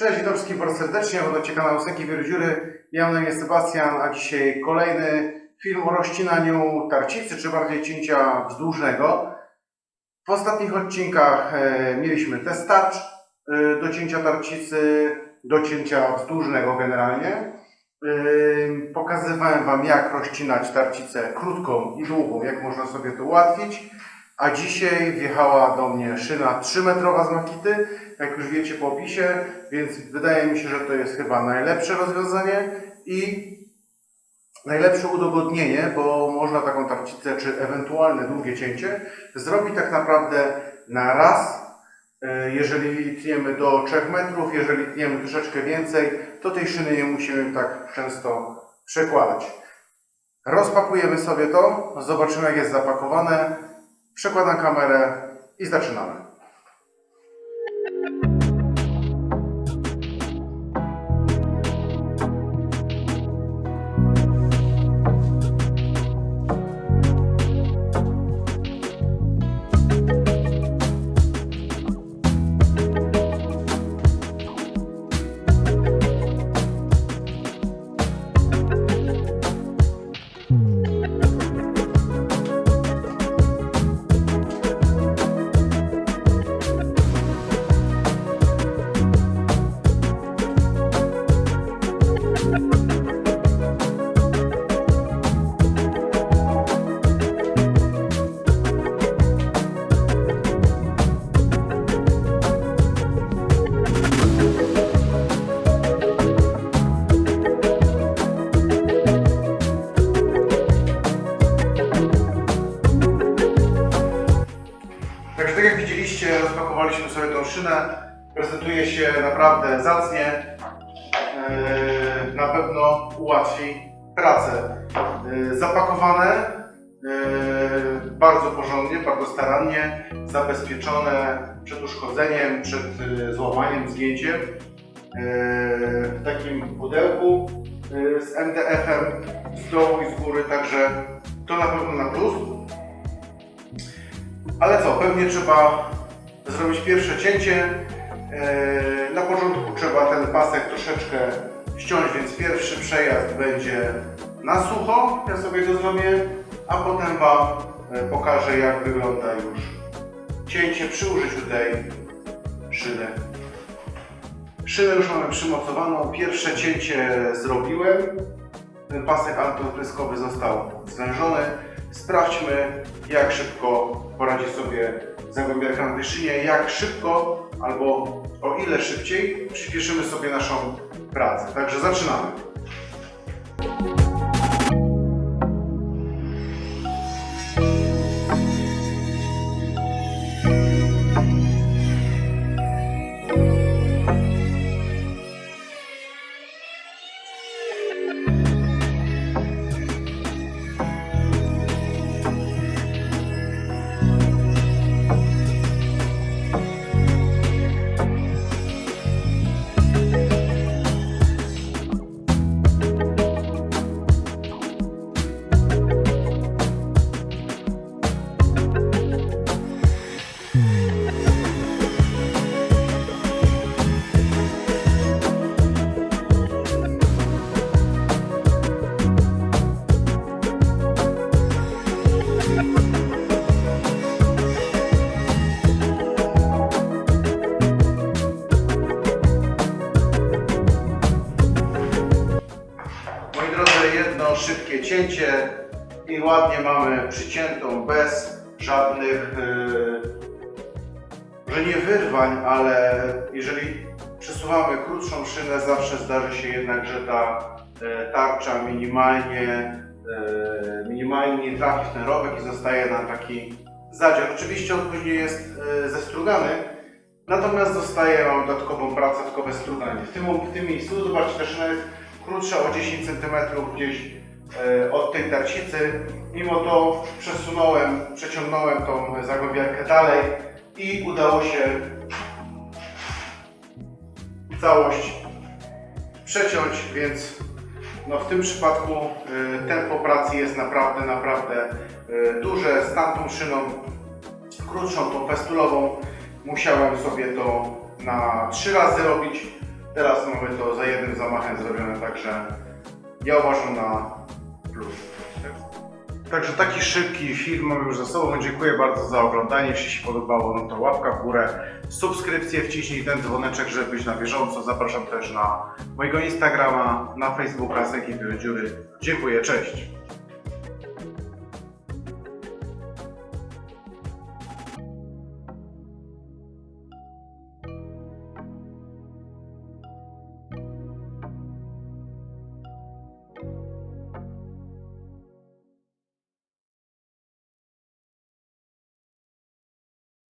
Cześć, witam wszystkich bardzo serdecznie. Oglądacie kanał Sęki Wierudziury. Ja mam na imię Sebastian, a dzisiaj kolejny film o rozcinaniu tarcicy, czy bardziej cięcia wzdłużnego. W ostatnich odcinkach e, mieliśmy test tarcz e, do cięcia tarcicy, do cięcia wzdłużnego generalnie. E, pokazywałem Wam, jak rozcinać tarcicę krótką i długą, jak można sobie to ułatwić. A dzisiaj wjechała do mnie szyna 3-metrowa z Makity, jak już wiecie po opisie, więc wydaje mi się, że to jest chyba najlepsze rozwiązanie i najlepsze udogodnienie, bo można taką tarcicę, czy ewentualne długie cięcie zrobić tak naprawdę na raz. E, Jeżeli tniemy do 3 metrów, jeżeli tniemy troszeczkę więcej, to tej szyny nie musimy tak często przekładać. Rozpakujemy sobie to, zobaczymy jak jest zapakowane. Przekładam kamerę i zaczynamy. Thank you. Także tak jak widzieliście, rozpakowaliśmy sobie tą szynę. Prezentuje się naprawdę zacnie. Yy, Na pewno ułatwi pracę. Yy, Zapakowane yy, bardzo porządnie, bardzo starannie, zabezpieczone przed uszkodzeniem, przed yy, złamaniem, zgięciem. W takim pudełku z MDF-em z dołu i z góry, także to na pewno na plus. Ale co, pewnie trzeba zrobić pierwsze cięcie. Na początku trzeba ten pasek troszeczkę ściąć, więc pierwszy przejazd będzie na sucho. Ja sobie go zrobię, a potem Wam e, pokażę jak wygląda już cięcie przy użyciu tej szyny. Szynę już mamy przymocowaną. Pierwsze cięcie zrobiłem. Ten pasek antyopryskowy został zwężony. Sprawdźmy, jak szybko poradzi sobie zagłębiarka na tej szynie, jak szybko albo o ile szybciej przyspieszymy sobie naszą pracę. Także zaczynamy. Szybkie cięcie i ładnie mamy przyciętą bez żadnych, yy, że nie wyrwań, ale jeżeli przesuwamy krótszą szynę, zawsze zdarzy się jednak, że ta e, tarcza minimalnie, e, minimalnie trafi w ten rowek i zostaje nam taki zadzior. Oczywiście on później jest zestrugany, natomiast zostaje nam dodatkową pracę, dodatkowe struganie. W tym, w tym miejscu, zobaczcie, ta szyna jest krótsza o 10 cm gdzieś e, od tej tarcicy. Mimo to przesunąłem, przeciągnąłem tą zagłębiarkę dalej i udało się całość przeciąć, więc no w tym przypadku e, tempo pracy jest naprawdę, naprawdę e, duże. Z tamtą szyną krótszą, tą festulową, musiałem sobie to na trzy razy robić. Teraz mamy to za jednym zamachem zrobione, także ja uważam na plus. Także taki szybki film mamy już za sobą. Dziękuję bardzo za oglądanie. Jeśli się podobało, no to łapka w górę, subskrypcję, wciśnij ten dzwoneczek, żeby być na bieżąco. Zapraszam też na mojego Instagrama, na Facebooka ekipy Dziury. Dziękuję, cześć.